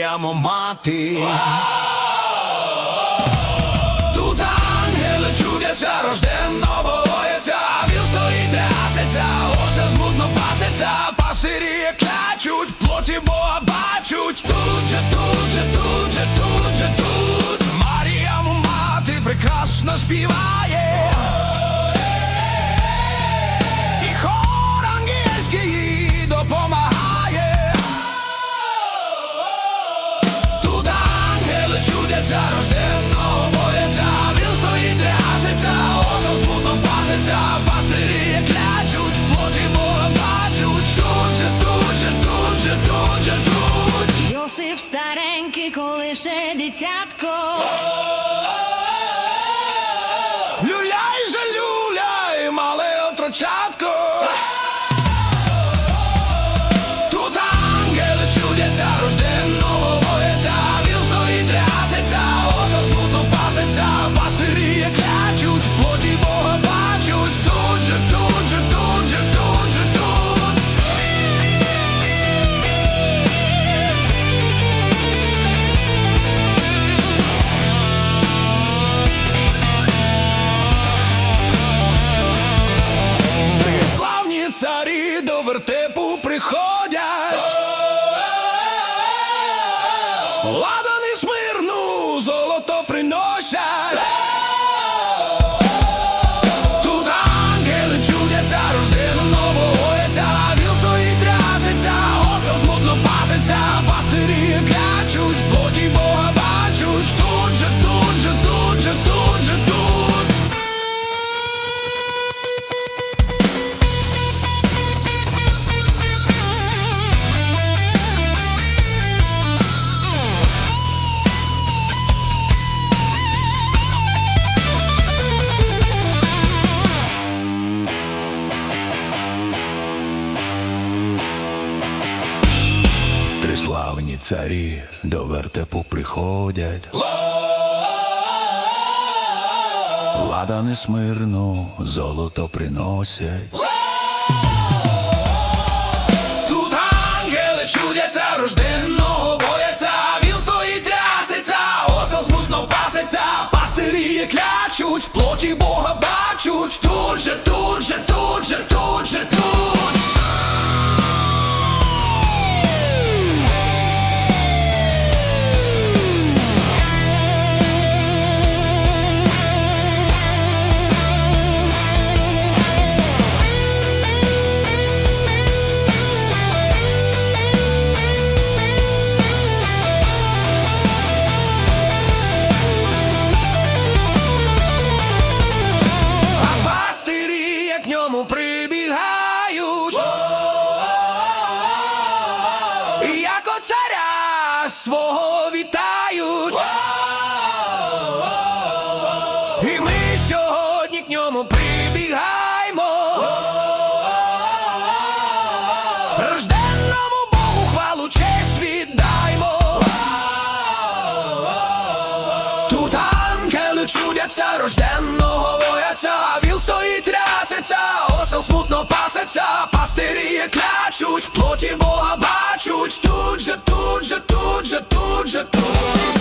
Маріамо мати. Тут ангели чудяться, рожденного бояться, він стоїть трясеться, ося змутно пасеться, пастирі клячуть, плоті Бога бачуть. Тут тут же, тут тут тут. Маріаму мати прекрасно співає. Рожденного він стоїть трясеться, осел смутно пасеться, пастирі клячуть, плоті Бога бачуть, тут же, тут же, тут же, тут же, тут. Йосип старенький, коли ще дитятко. Люляй же люляй, мале отрочатко. Золото приносять. Царі до вертепу приходять. Ладани смирну, золото приносять. Тут ангели чудяться, рожденного бояться, він стоїть трясеться, осел смутно пасеться, пастирі клячуть, в плоті Бога бачуть, тут же, тут же, тут же, І ми сьогодні к ньому прибігаємо. Рожденному Богу хвалу віддаймо. Тут ангели чудяться, рожденного бояться, віл стоїть трясеться, осел смутно пасеться, пастирі клячуть, в плоті Бога бачуть, тут же, тут же, тут же, тут же, тут.